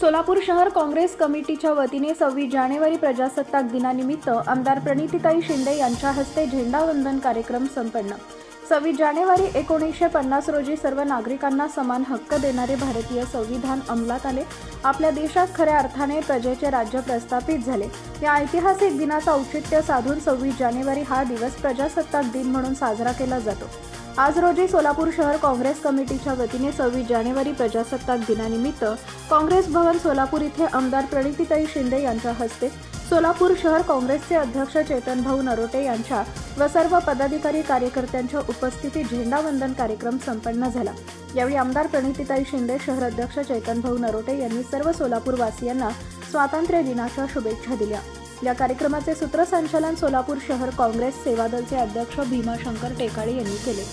सोलापूर शहर काँग्रेस कमिटीच्या वतीने सव्वीस जानेवारी प्रजासत्ताक दिनानिमित्त आमदार प्रणितीताई शिंदे यांच्या हस्ते झेंडावंदन कार्यक्रम संपन्न. सव्वीस जानेवारी एकोणीसशे पन्नास रोजी सर्व नागरिकांना समान हक्क देणारे भारतीय संविधान अंमलात आले. आपल्या देशात खऱ्या अर्थाने प्रजेचे राज्य प्रस्थापित झाले. या ऐतिहासिक दिनाचा औचित्य साधून सव्वीस जानेवारी हा दिवस प्रजासत्ताक दिन म्हणून साजरा केला जातो. आज रोजी सोलापूर शहर काँग्रेस कमिटीच्या वतीने सव्वीस जानेवारी प्रजासत्ताक दिनानिमित्त काँग्रेस भवन सोलापूर इथे आमदार प्रणितीताई शिंदे यांच्या हस्ते सोलापूर शहर काँग्रेसचे अध्यक्ष चेतनभाऊ नरोटे यांच्या व सर्व पदाधिकारी कार्यकर्त्यांच्या उपस्थितीत झेंडावंदन कार्यक्रम संपन्न झाला. यावेळी आमदार प्रणितीताई शिंदे शहर अध्यक्ष चैतनभाऊ नरोटे यांनी सर्व सोलापूरवासियांना स्वातंत्र्य दिनाच्या शुभेच्छा दिल्या. या कार्यक्रमाचे सूत्रसंचालन सोलापूर शहर काँग्रेस सेवादलचे अध्यक्ष भीमाशंकर टेकाळे यांनी केले.